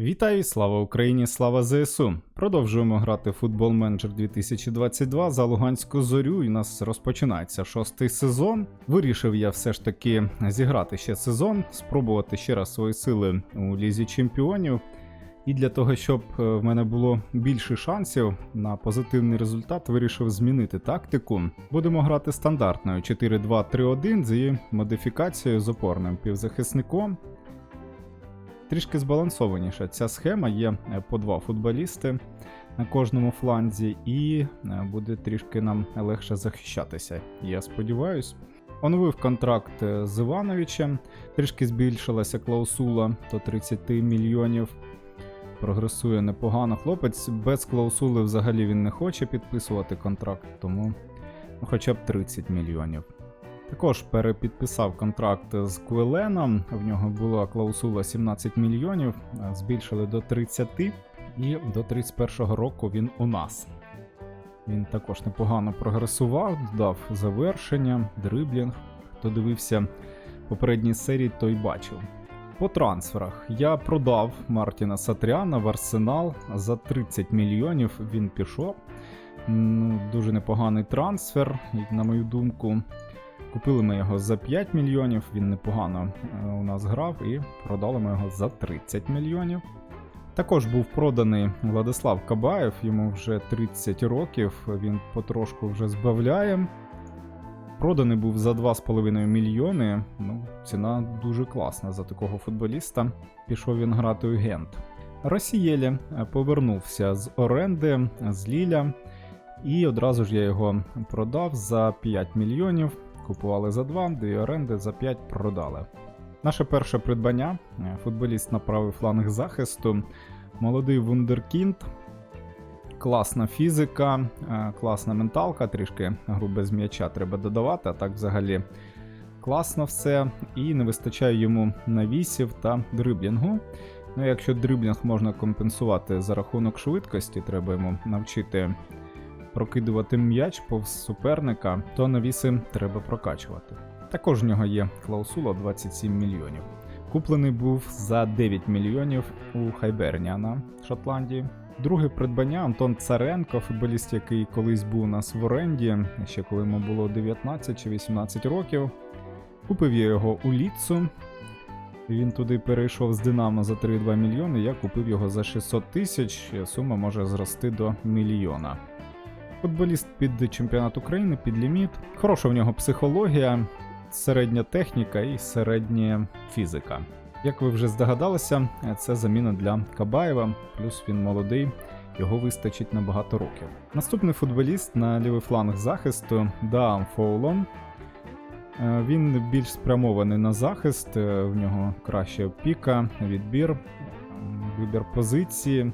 Вітаю, слава Україні, слава ЗСУ. Продовжуємо грати футбол менеджер 2022 за Луганську зорю. І у нас розпочинається шостий сезон. Вирішив я все ж таки зіграти ще сезон, спробувати ще раз свої сили у лізі чемпіонів. І для того, щоб е, в мене було більше шансів на позитивний результат, вирішив змінити тактику. Будемо грати стандартною 4-2-3-1 з її модифікацією з опорним півзахисником. Трішки збалансованіша ця схема. Є е, по два футболісти на кожному фланзі, і е, буде трішки нам легше захищатися. Я сподіваюсь. Оновив контракт е, з Івановичем, трішки збільшилася клаусула до 30 мільйонів. Прогресує непогано. Хлопець без клаусули взагалі він не хоче підписувати контракт, тому ну, хоча б 30 мільйонів. Також перепідписав контракт з Квеленом. В нього була клаусула 17 мільйонів, збільшили до 30 і до 31 року він у нас. Він також непогано прогресував, додав завершення, дриблінг. Хто дивився попередні серії, той бачив. По трансферах я продав Мартіна Сатряна в Арсенал за 30 мільйонів. Він пішов. Ну, Дуже непоганий трансфер, на мою думку. Купили ми його за 5 мільйонів, він непогано е, у нас грав, і продали ми його за 30 мільйонів. Також був проданий Владислав Кабаєв, йому вже 30 років, він потрошку вже збавляє. Проданий був за 2,5 мільйони. Ну, ціна дуже класна за такого футболіста. Пішов він грати у Гент. Росієлі е, повернувся з оренди з Ліля, і одразу ж я його продав за 5 мільйонів. Купували за 2, дві оренди за 5 продали. Наше перше придбання е, футболіст на правий фланг захисту, молодий вундеркінд, класна фізика, е, класна менталка, трішки гру без м'яча треба додавати, а так взагалі класно все. І не вистачає йому навісів та дриблінгу. Ну, Якщо дриблінг можна компенсувати за рахунок швидкості, треба йому навчити прокидувати м'яч повз суперника, то навіси треба прокачувати. Також в нього є клаусула 27 мільйонів. Куплений був за 9 мільйонів у Хайберніана Шотландії. Друге придбання Антон Царенко, футболіст, який колись був у нас в оренді, ще коли йому було 19 чи 18 років. Купив я його у Ліцу. Він туди перейшов з Динамо за 3,2 мільйони. Я купив його за 600 тисяч. Сума може зрости до мільйона. Футболіст під чемпіонат України, під ліміт. Хороша в нього психологія, середня техніка і середня фізика. Як ви вже здогадалися, це заміна для Кабаєва, плюс він молодий, його вистачить на багато років. Наступний футболіст на лівий фланг захисту Даам Фоулон. Е, Він більш спрямований на захист, е, в нього краще піка, відбір, вибір позиції.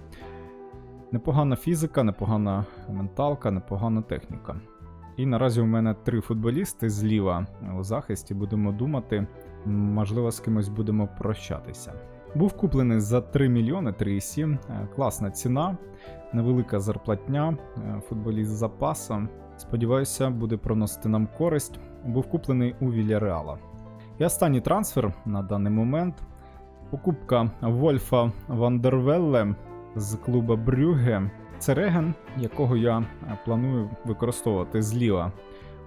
Непогана фізика, непогана менталка, непогана техніка. І наразі у мене три футболісти зліва у захисті. Будемо думати, можливо, з кимось будемо прощатися. Був куплений за 3 мільйони 3,7. Е, Класна ціна, невелика зарплатня, е, футболіст з запасом. Сподіваюся, буде проносити нам користь. Був куплений у Вільяреала. І останній трансфер на даний момент. Покупка Вольфа Вандервелле з клуба Брюге. Це реген, якого я е, планую використовувати зліва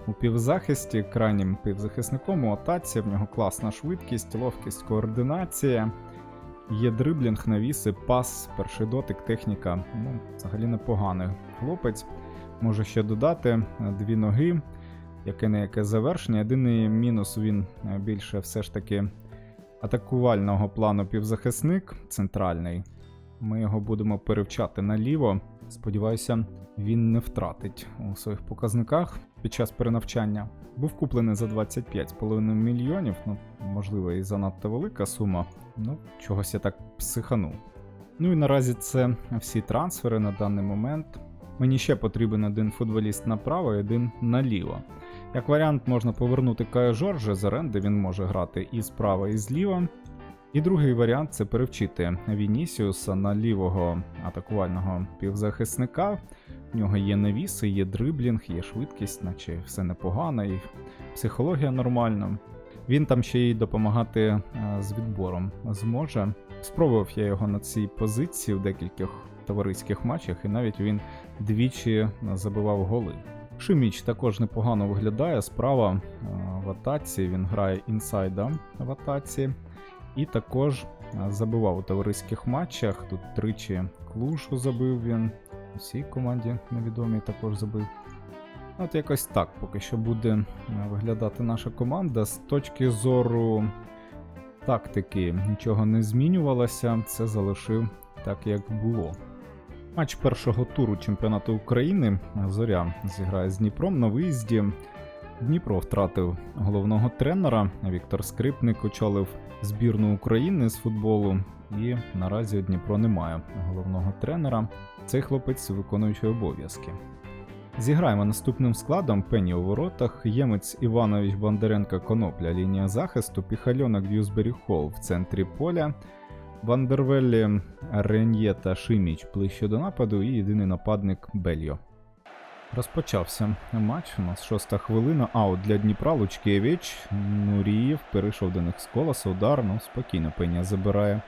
у півзахисті, крайнім півзахисником у атаці. В нього класна швидкість, ловкість, координація. Є дриблінг, навіси, пас, перший дотик, техніка. Ну, взагалі непоганий хлопець. Можу ще додати е, дві ноги, яке не яке завершення. Єдиний мінус він е, більше все ж таки атакувального плану півзахисник центральний. Ми його будемо перевчати наліво. Сподіваюся, він не втратить у своїх показниках під час перенавчання. Був куплений за 25,5 мільйонів, ну, можливо, і занадто велика сума. Ну, чогось я так психанув. Ну і наразі це всі трансфери на даний момент. Мені ще потрібен один футболіст направо і один наліво. Як варіант, можна повернути Кая Жоржа з оренди, він може грати і справа, і зліва. І другий варіант це перевчити Вінісіуса на лівого атакувального півзахисника. В нього є навіси, є дриблінг, є швидкість, наче все непогано, і психологія нормальна. Він там ще й допомагати е, з відбором зможе. Спробував я його на цій позиції в декількох товариських матчах, і навіть він двічі забивав голи. Шиміч також непогано виглядає справа е, в атаці. Він грає інсайда в атаці. І також е, забивав у товариських матчах. Тут тричі клушу забив він. Усій команді невідомій також забив. От якось так поки що буде е, виглядати наша команда. З точки зору тактики нічого не змінювалося, це залишив так, як було. Матч першого туру чемпіонату України Зоря зіграє з Дніпром на виїзді. Дніпро втратив головного тренера. Віктор Скрипник очолив збірну України з футболу. І наразі Дніпро немає головного тренера. Цей хлопець виконуючий обов'язки. Зіграємо наступним складом Пені у воротах, Ємець Іванович Бондаренко Конопля, лінія захисту, Піхальонок Д'юсбері Холл в центрі поля, Вандервеллі Рен'є та Шиміч ближче до нападу і єдиний нападник Бельо. Розпочався матч. У нас шоста хвилина. Аут для Дніпра Лучкевич. Нурієв перейшов до них з колоса. Удар. Ну, спокійно Пеня забирає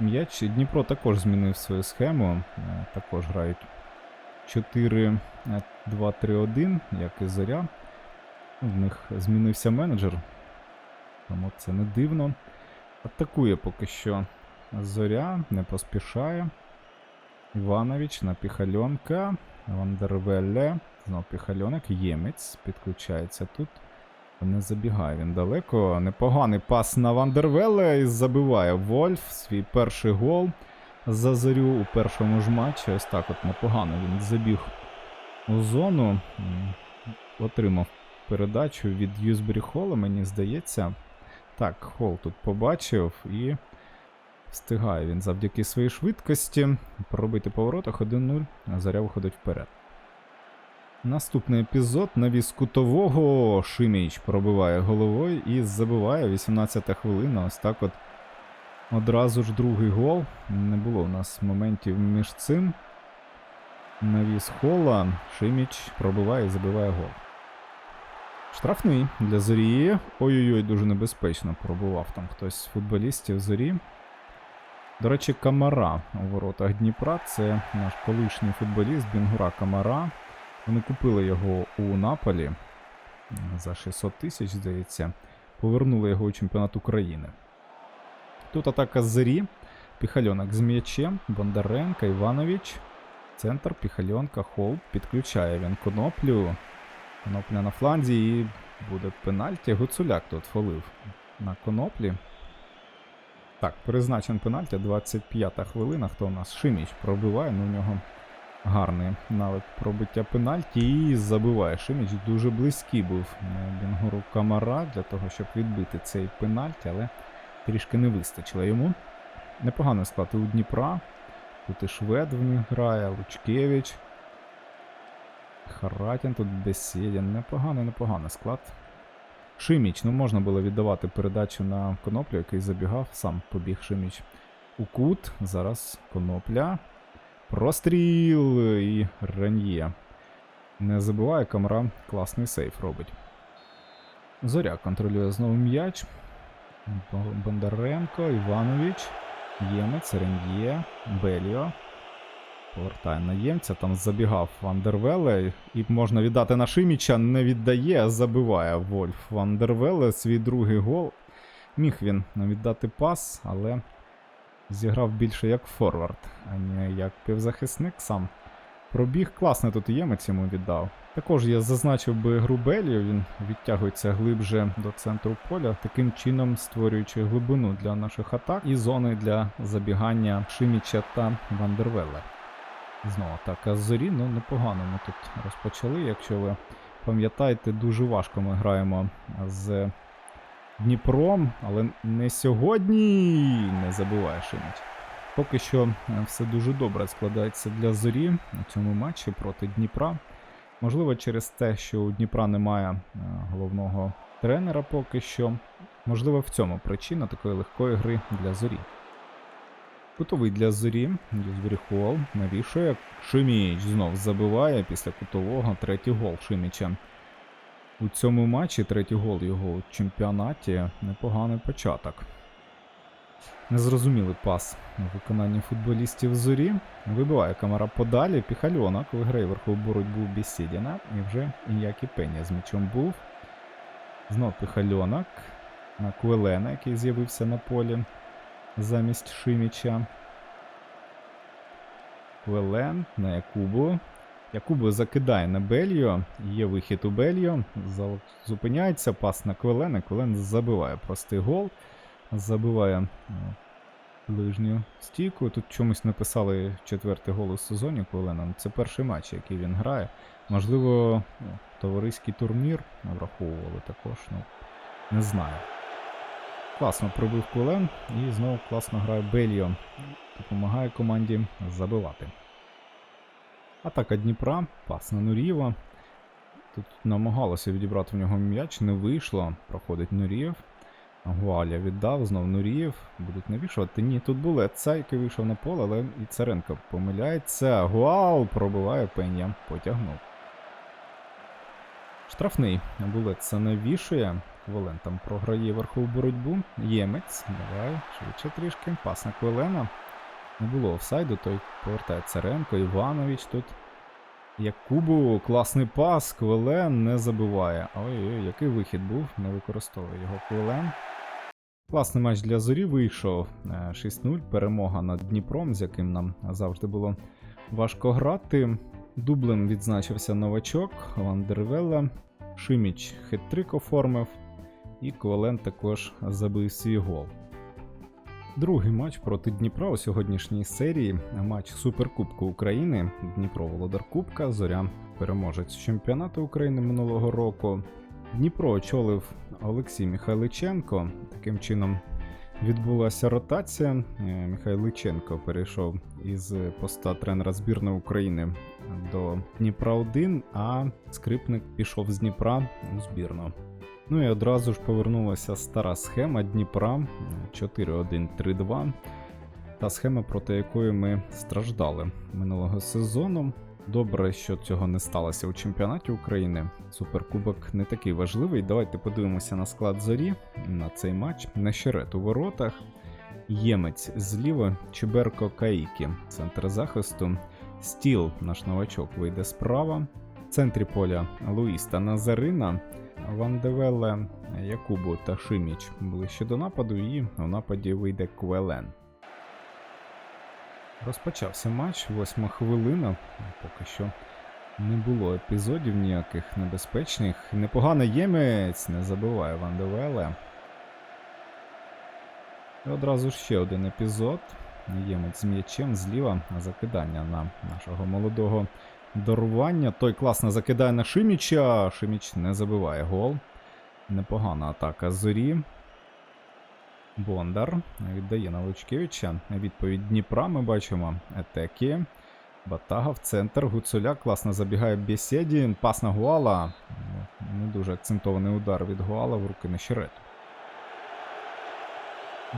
м'яч. Дніпро також змінив свою схему. Е, Також грають 4-2-3-1, як і зоря. В них змінився менеджер. Тому це не дивно. Атакує поки що зоря, не поспішає. Іванович на піхальонка. Вандервелле. Знов піхальонок. Ємець підключається тут. Не забігає він далеко. Непоганий пас на Вандервелле і забиває Вольф свій перший гол за зорю у першому ж матчі. Ось так от непогано він забіг у зону. Отримав передачу від Юзбері Холла, мені здається. Так, Холл тут побачив і встигає він завдяки своїй швидкості пробити по воротах 1-0, а заря виходить вперед. Наступний епізод навіс кутового Шиміч пробиває головою і забиває 18 хвилина. Ось так от одразу ж другий гол. Не було у нас моментів між цим. Навіс Холла. Шиміч пробиває і забиває гол. Штрафний для зорі. Ой-ой-ой, дуже небезпечно пробував там хтось з футболістів зорі. До речі, Камара у воротах Дніпра. Це наш колишній футболіст Бінгура Камара. Вони купили його у Наполі за 600 тисяч, здається. Повернули його у чемпіонат України. Тут атака з зорі. Піхальонок з м'ячем, Бондаренко, Іванович. Центр, Піхальонка, Холп. Підключає він коноплю. Конопля на фланзі і буде пенальті. Гуцуляк тут фолив на коноплі. Так, призначен пенальті, 25-та хвилина. Хто у нас? Шиміч пробиває, ну у нього гарний навик пробиття пенальті і забиває. Шиміч дуже близький був на Бінгуру Камара для того, щоб відбити цей пенальті, але трішки не вистачило йому. Непоганий склад у Дніпра. Тут і Швед в них грає, Лучкевич. Харатін тут Бесєдін. Непоганий, непоганий склад. Шиміч, ну можна було віддавати передачу на коноплю, який забігав, сам побіг Шиміч у кут. Зараз конопля. Простріл і Ран'є. Не забуває камера, класний сейф робить. Зоря контролює знову м'яч. Бондаренко, Іванович, Ємець, Рен'є, Беліо. Повертає на Ємця, там забігав Вандервеле, і можна віддати на Шиміча, не віддає, а забиває Вольф Вандервеле свій другий гол. Міг він віддати пас, але зіграв більше як форвард, а не як півзахисник сам. Пробіг класно тут Ємець йому віддав. Також я зазначив би гру Белію, він відтягується глибше до центру поля, таким чином створюючи глибину для наших атак і зони для забігання Шиміча та Вандервеле. Знову атака з зорі, ну непогано ми тут розпочали. Якщо ви пам'ятаєте, дуже важко ми граємо з Дніпром, але не сьогодні не забуває Шиміч. Поки що е, все дуже добре складається для зорі у цьому матчі проти Дніпра. Можливо, через те, що у Дніпра немає е, головного тренера поки що. Можливо, в цьому причина такої легкої гри для зорі. Кутовий для зорі. Юзбері Холл навішує. Шиміч знов забиває після кутового третій гол Шиміча. У цьому матчі третій гол його у чемпіонаті непоганий початок. Незрозумілий пас у виконанні футболістів зорі. Вибиває камера подалі. Піхальонок виграє верхову боротьбу Бісідіна. І вже Ін'які Пеня з м'ячом був. Знов піхальонок на Квелена, який з'явився на полі замість Шиміча. Квелен на Якубу. Якубу закидає на Бельо. Є вихід у Бельо. Зупиняється пас на Квелена. Квелен забиває простий гол. Забиває е, ближню стійку. Тут чомусь написали четвертий гол у сезоні Квелена. Це перший матч, який він грає. Можливо, ну, товариський турнір враховували також. Ну, не знаю. Класно пробив Квелен і знову класно грає Бельо. Допомагає команді забивати. Атака Дніпра, пас на Нурієва. Тут намагалося відібрати в нього м'яч, не вийшло. Проходить Нурієв. Гуаля віддав, знов Нурієв. Будуть навішувати. Ні, тут були цей, який вийшов на поле, але і Царенко помиляється. Гуал пробиває пеня, потягнув. Штрафний булет це навішує. Квелен там програє верхову боротьбу. Ємець. Давай, швидше трішки. Пас на Квелена. Не було офсайду, той повертає Царенко, Іванович тут. Якубу, класний пас, Квелен не забиває. Ой-ой, який вихід був, не використовує його Квелен. Класний матч для зорі вийшов. Е, 6-0. Перемога над Дніпром, з яким нам завжди було важко грати. Дублем відзначився новачок Вандервелла. Шиміч хет-трик оформив. І Квелен також забив свій гол. Другий матч проти Дніпра у сьогоднішній серії. Матч Суперкубку України. Дніпро Володар Кубка, Зоря переможець чемпіонату України минулого року. Дніпро очолив Олексій Михайличенко. Таким чином відбулася ротація. Е, Михайличенко перейшов із поста тренера збірної України до Дніпра 1, а скрипник пішов з Дніпра у збірну. Ну і одразу ж повернулася стара схема Дніпра 4-1-3-2. Та схема, проти якої ми страждали минулого сезону. Добре, що цього не сталося у чемпіонаті України. Суперкубок не такий важливий. Давайте подивимося на склад зорі на цей матч. Нещерет у воротах. Ємець зліва, Чеберко Каїкі, центр захисту. Стіл, наш новачок, вийде справа. В центрі поля Луїс та Назарина. Вандевеле, Якубу та Шиміч ближче до нападу, і у нападі вийде Квелен. Розпочався матч, восьма хвилина. Поки що не було епізодів ніяких небезпечних. Непоганий ємець, не забиває Вандевеле. І одразу ще один епізод. Ємець з м'ячем зліва закидання на нашого молодого дарування. Той класно закидає на Шиміча. Шиміч не забиває гол. Непогана атака зорі. Бондар віддає на Лучкевича. Відповідь Дніпра ми бачимо. Етекі. Батага в центр. Гуцуля класно забігає Бєсєді. Пас на Гуала. Не дуже акцентований удар від Гуала в руки Нещерету.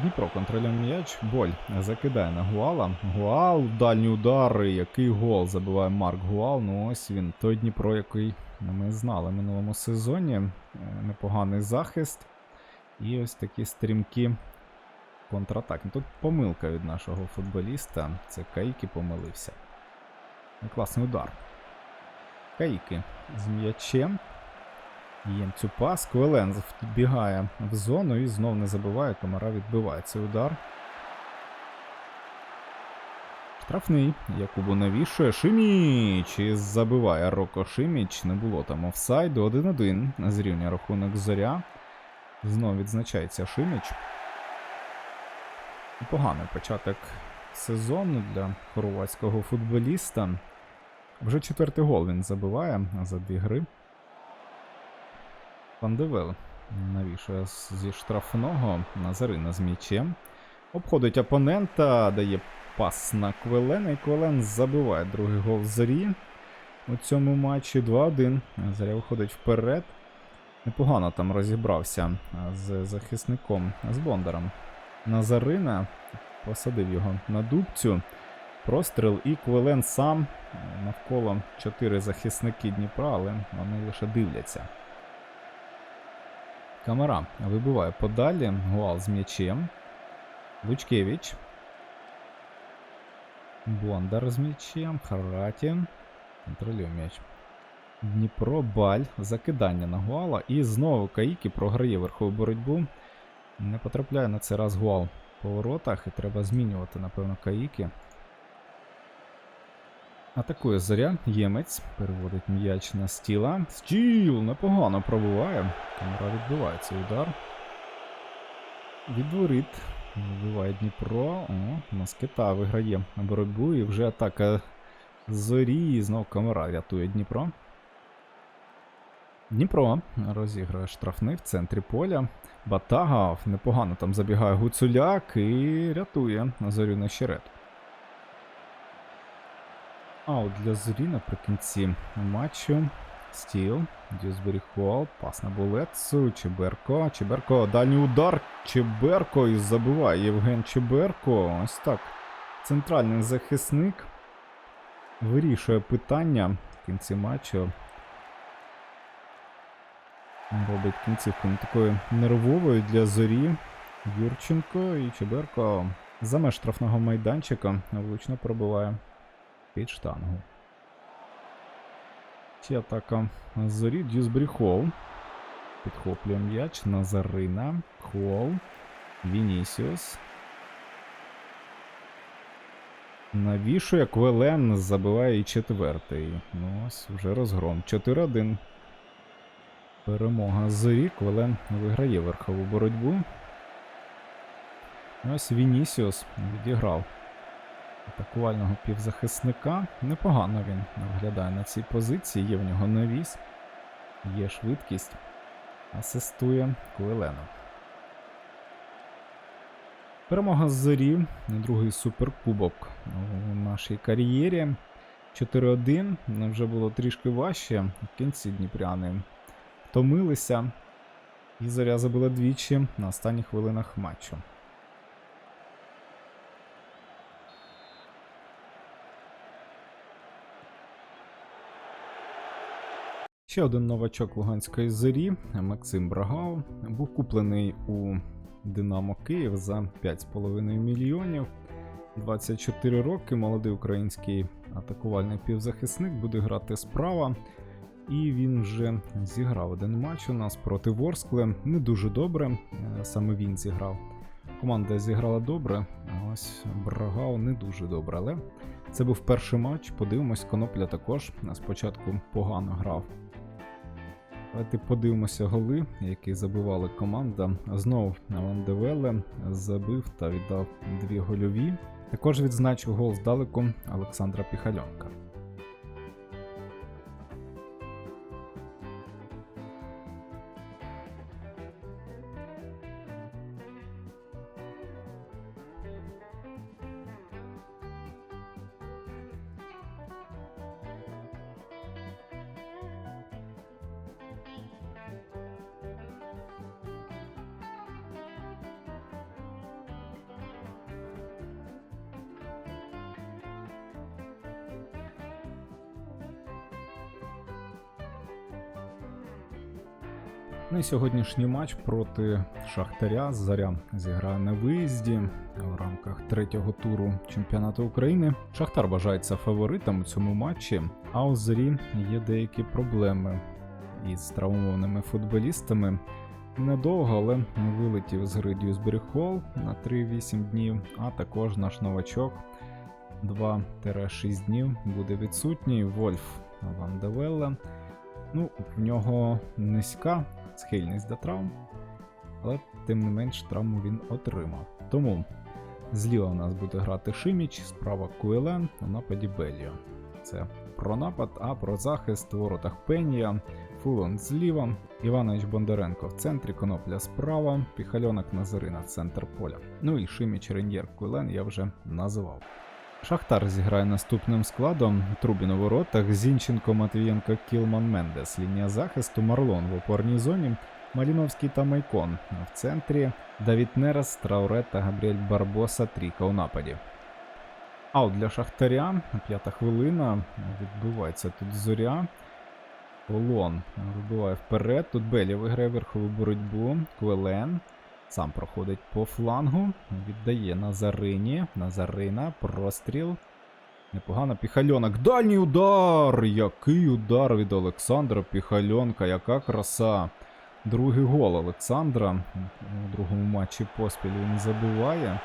Дніпро контролює м'яч. Боль закидає на Гуала. Гуал, дальні удари. Який гол забиває Марк Гуал. Ну ось він. Той Дніпро, який ми знали в минулому сезоні. Е, Непоганий захист. І ось такі стрімкі контратаки. Тут помилка від нашого футболіста. Це Каїкі помилився. Класний удар. Каїки з м'ячем. Ємцю пас. Квелен вбігає в зону і знов не забиває. Комара відбиває цей удар. Штрафний. Якубу навішує. Шиміч! І забиває Роко Шиміч. Не було там офсайду. 1-1. Зрівня рахунок зоря. Знов відзначається Шиміч. Поганий початок сезону для хорватського футболіста. Вже четвертий гол він забиває за дві гри. Пандевел навішує зі штрафного Назарина з м'ячем. Обходить опонента, дає пас на Квелена, і Квелен забиває другий гол зорі. У цьому матчі 2-1. Заря виходить вперед. Непогано там розібрався з захисником з Бондаром. Назарина посадив його на дубцю. Простріл і Квелен сам навколо чотири захисники Дніпра, але вони лише дивляться. Камера вибиває подалі. Гуал з м'ячем. Лучкевич. Бондар з м'ячем. Хараті. Контролює м'яч. Дніпро, Баль. Закидання на Гуала. І знову Каїкі програє верхову боротьбу. Не потрапляє на цей раз Гуал по воротах. І треба змінювати, напевно, Каїкі. Атакує зоря. Ємець. Переводить м'яч на стіла. Стіл непогано пробиває. Камера відбиває цей удар. Від воріт. Вибиває Дніпро. О, Москета виграє боротьбу і вже атака зорі. І знов камера рятує Дніпро. Дніпро розіграє штрафний в центрі поля. Батагав непогано там забігає Гуцуляк і рятує зорю на щерет. А от для зорі наприкінці матчу. Стіл, Дюсбері Холл, пас на Булецу, Чеберко, Чеберко, дальній удар, Чеберко і забиває Євген Чеберко. Ось так. Центральний захисник вирішує питання в кінці матчу. Робить кінцівку не такою нервовою для зорі. Юрченко і Чеберко за меж штрафного майданчика влучно пробиває під штангу. Ще атака зорі Дюсбері Холл. Підхоплює м'яч Назарина. Холл. Вінісіус. Навішує Квелен забиває і четвертий. Ну ось вже розгром. 4-1. Перемога зорі. Квелен виграє верхову боротьбу. Ось Вінісіус відіграв атакувального півзахисника. Непогано він виглядає на цій позиції. Є в нього навіс, є швидкість. Асистує Куелену. Перемога з зорі. Другий суперкубок у нашій кар'єрі. 4-1. Вже було трішки важче. В кінці Дніпряни втомилися. І зоря забила двічі на останніх хвилинах матчу. Ще один новачок Луганської зорі Максим Брагау був куплений у Динамо Київ за 5,5 мільйонів. 24 роки молодий український атакувальний півзахисник буде грати справа. І він вже зіграв один матч у нас проти Ворскле. Не дуже добре, е, саме він зіграв. Команда зіграла добре, а ось Брагау не дуже добре. Але це був перший матч. Подивимось, Конопля також спочатку погано грав. Давайте подивимося голи, які забивали команда. Знову Вандевеле забив та віддав дві гольові. Також відзначив гол здалеку Олександра Піхальонка. Ну і сьогоднішній матч проти Шахтаря. Заря зіграє на виїзді в рамках третього туру чемпіонату України. Шахтар вважається фаворитом у цьому матчі, а у Зарі є деякі проблеми із травмованими футболістами. Недовго, але вилетів з гри Дюсбері Холл на 3-8 днів, а також наш новачок 2-6 днів буде відсутній. Вольф Вандевелла. Ну, в нього низька схильність до травм, але тим не менш травму він отримав. Тому зліва у нас буде грати Шиміч, справа Куелен, на нападі Беліо. Це про напад, а про захист в воротах Пенія, Фулон зліва, Іванович Бондаренко в центрі, Конопля справа, Піхальонок Назарина центр поля. Ну і Шиміч Реньєр Куелен я вже називав. Шахтар зіграє наступним складом. Трубін у воротах, Зінченко, Матвієнко, Кілман Мендес. Лінія захисту, Марлон в опорній зоні, Маліновський та Майкон. В центрі Давід Нерес, Трауре та Габріель Барбоса трійка у нападі. А от для Шахтаря п'ята хвилина. Відбувається тут зоря. Полон вибиває вперед. Тут Белі виграє верхову боротьбу. Квелен. Сам проходить по флангу, віддає Назарині. Назарина, простріл. Непогано Піхальонок. Дальній удар! Який удар від Олександра Піхальонка, яка краса. Другий гол Олександра. У другому матчі поспіль він забиває.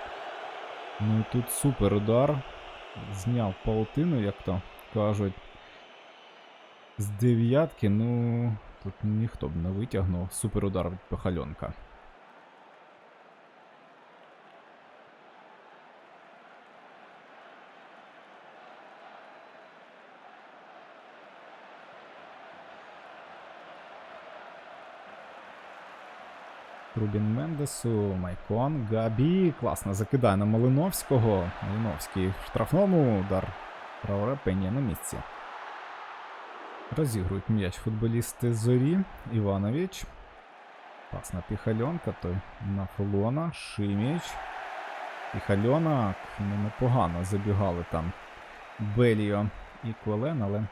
Ну і тут супер удар. Зняв паутину, як то кажуть. З дев'ятки, ну, тут ніхто б не витягнув. Супер удар від Піхальонка. Рубін Мендесу, Майкон, Габі. Класно закидає на Малиновського. Малиновський в штрафному удар. Трауре Пенє на місці. Розігрують м'яч футболісти Зорі. Іванович. Пас на Піхальонка, той на Фолона. Шиміч. Піхальонок. Ну, непогано забігали там Беліо і Квелен, але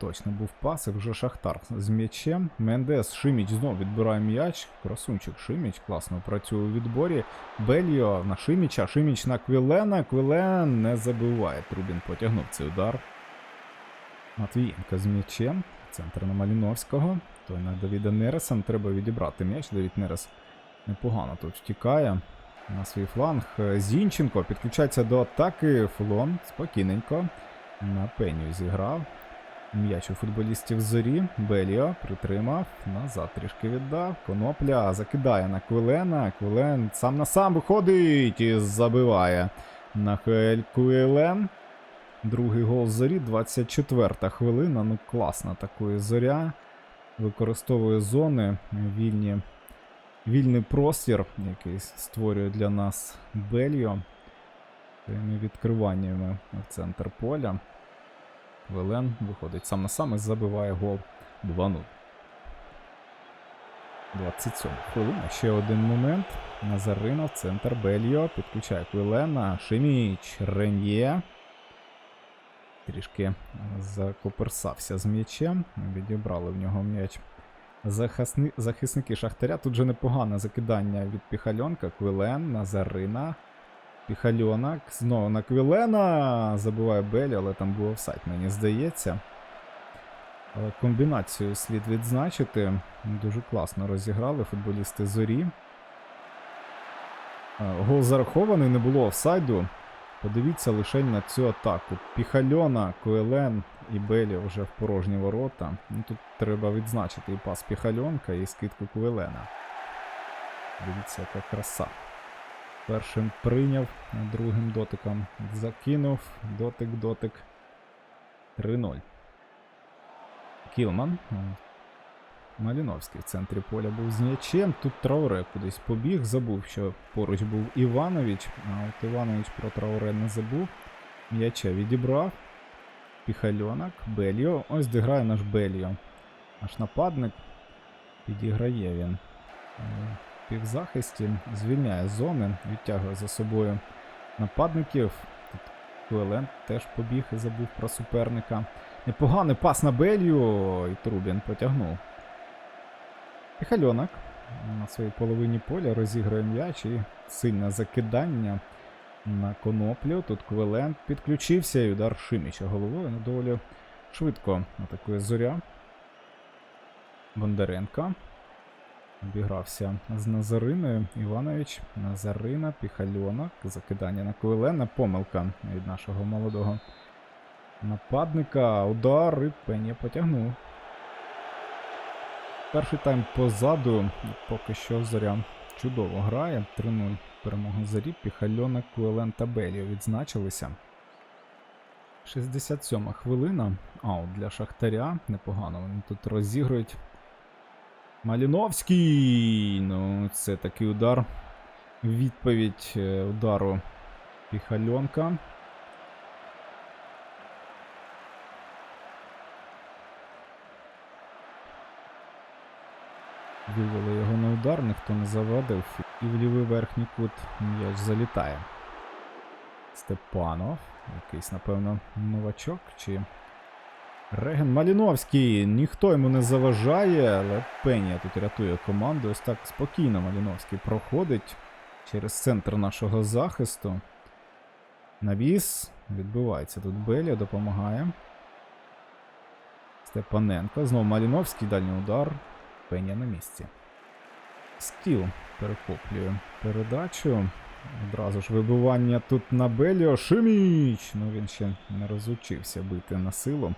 точно був пас, і вже Шахтар з м'ячем. Мендес Шиміч знову відбирає м'яч. Красунчик Шиміч класно працює у відборі. Бельо на Шиміча, Шиміч на Квілена. Квілен не забиває. Трубін потягнув цей удар. Матвієнко з м'ячем. Центр на Маліновського. Той на Давіда Нереса. Треба відібрати м'яч. Давід Нерес непогано тут втікає. На свій фланг. Зінченко підключається до атаки. Флон спокійненько. На пеню зіграв. М'яч у футболістів зорі. Беліо притримав. Назад трішки віддав. Конопля закидає на Квилена. Квилен сам на сам виходить і забиває. Нахель Квилен. Другий гол зорі, 24 хвилина. Ну класна такої зоря. Використовує зони, вільні, вільний простір, який створює для нас Бельо. Своїми відкриваннями в центр поля. Велен виходить сам на сам і забиває гол 2-0. 27 хвилина. Ще один момент. Назарина в центр Бельо. Підключає Квилена. Шиміч. Рен'є. Трішки закоперсався з м'ячем. Відібрали в нього м'яч. Захисни... Захисники Шахтаря. Тут же непогане закидання від Піхальонка. Квилен, Назарина. Піхальонок. Знову на Квілена. Забиває Белі, але там був офсайт, мені здається. Але комбінацію слід відзначити. Дуже класно розіграли футболісти зорі. Е, Гол зарахований, не було офсайду. Подивіться лише на цю атаку. Піхальона, Коелен і Белі вже в порожні ворота. Ну, Тут треба відзначити і пас Піхальонка, і скидку Коелена. Дивіться, яка краса. Першим прийняв, другим дотиком закинув. Дотик, дотик. 3-0. Кілман. Маліновський в центрі поля був з м'ячем. Тут Трауре кудись побіг, забув, що поруч був Іванович. А от Іванович про Трауре не забув. М'яча відібрав. Піхальонок, Бельо. Ось де грає наш Бельо. Наш нападник. Підіграє він. Півзахисті, звільняє зони, відтягує за собою нападників. Тут Куелен теж побіг і забув про суперника. Непоганий пас на Белью, і Трубін потягнув. Піхальонок на своїй половині поля розігрує м'яч і сильне закидання на коноплю. Тут Квелен підключився і удар Шиміча головою. Доволі швидко атакує зоря. Бондаренко. Обігрався з Назариною. Іванович, Назарина, Піхальонок. Закидання на Квилена. Помилка від нашого молодого нападника. Удар і Пеня потягнув. Перший тайм позаду. Поки що зоря чудово грає. 3-0 перемога зорі. Піхальонок, Квилен та Беліо відзначилися. 67 хвилина. Аут для Шахтаря. Непогано вони тут розігрують. Маліновський. Ну, це такий удар. Відповідь е, удару Піхальонка. Вивели його на удар, ніхто не завадив. І в лівий верхній кут м'яч залітає. Степанов. Якийсь, напевно, новачок чи Реген Маліновський. Ніхто йому не заважає, але Пенія тут рятує команду. Ось так спокійно Маліновський проходить через центр нашого захисту. Навіс. Відбивається тут Белія, допомагає. Степаненко. Знову Маліновський, дальній удар. Пеня на місці. Стіл перехоплює передачу. Одразу ж вибивання тут на Беліо. Шиміч! Ну він ще не розучився бити на силу.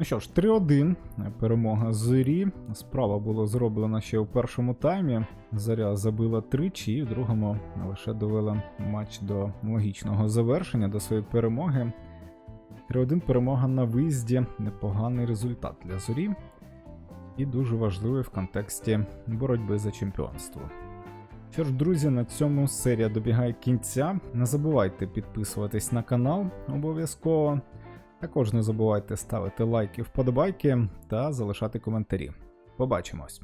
Ну що ж, 3-1. Перемога зорі. Справа була зроблена ще у першому таймі. Заря забила тричі, і в другому лише довела матч до логічного завершення, до своєї перемоги. 3-1 перемога на виїзді. Непоганий результат для зорі. І дуже важливий в контексті боротьби за чемпіонство. Що ж, друзі, на цьому серія добігає кінця. Не забувайте підписуватись на канал обов'язково. Також не забувайте ставити лайки, вподобайки та залишати коментарі. Побачимось!